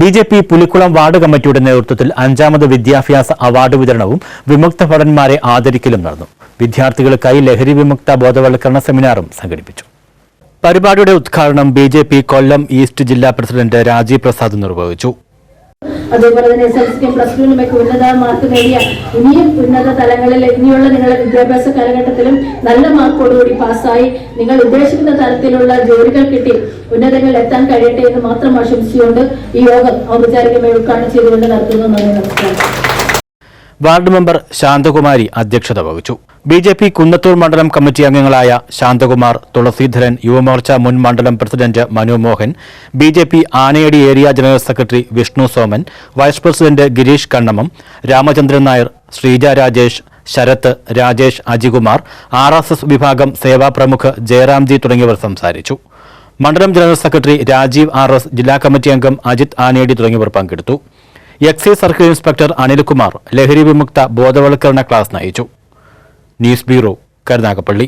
B J P Pulikkulam ward കമ്മിറ്റിയുടെ നേതൃത്വത്തിൽ അഞ്ചാമത് വിദ്യാഭ്യാസ അവാർഡ് വിതരണവും വിമുക്ത ഭടന്മാരെ ആദരിക്കലും നടന്നു. വിദ്യാർത്ഥികൾക്കായി ലഹരി വിമുക്ത ബോധവൽക്കരണ സെമിനാറും സംഘടിപ്പിച്ചു. പരിപാടിയുടെ ഉദ്ഘാടനം ബി കൊല്ലം ഈസ്റ്റ് ജില്ലാ പ്രസിഡന്റ് രാജീവ് പ്രസാദ് നിർവഹിച്ചു. അതേപോലെ തന്നെ എസ് എൽ സിക്കും പ്ലസ് ടുവിനുമൊക്കെ ഉന്നത മാർക്ക് നേടിയ ഇനിയും ഉന്നത തലങ്ങളിൽ ഇനിയുള്ള നിങ്ങളുടെ വിദ്യാഭ്യാസ കാലഘട്ടത്തിലും നല്ല മാർക്കോടുകൂടി പാസ്സായി നിങ്ങൾ ഉദ്ദേശിക്കുന്ന തരത്തിലുള്ള ജോലികൾ കിട്ടി ഉന്നതങ്ങളിൽ എത്താൻ കഴിയട്ടെ എന്ന് മാത്രം ആശംസിച്ചുകൊണ്ട് ഈ യോഗം ഔപചാരികമായി ഉദ്ഘാടനം ചെയ്തുകൊണ്ട് നടത്തുന്നു നന്ദി നമസ്കാരം. വാർഡ് മെമ്പർ ശാന്തകുമാരി അധ്യക്ഷത വഹിച്ചു. ബി ജെ പി കുന്നത്തൂർ മണ്ഡലം കമ്മിറ്റി അംഗങ്ങളായ ശാന്തകുമാർ തുളസീധരൻ യുവമോർച്ച മുൻ മണ്ഡലം president Manu Mohan B J P Anayadi area general secretary Vishnu Soman vice president Gireesh Kannamam Ramachandran Nair Sreeja Rajesh Sarath Rajesh Ajikumar R S S വിഭാഗം സേവാ പ്രമുഖ് ജയറാംജി തുടങ്ങിയവർ സംസാരിച്ചു. മണ്ഡലം general secretary Rajeev R S ജില്ലാ committee അംഗം അജിത് ആനേടി തുടങ്ങിയവർ പങ്കെടുത്തു. എക്സൈസ് സർക്കിൾ ഇൻസ്പെക്ടർ അനിൽകുമാർ ലഹരി വിമുക്ത ബോധവൽക്കരണ ക്ലാസ് നയിച്ചു. News bureau Karunagappally.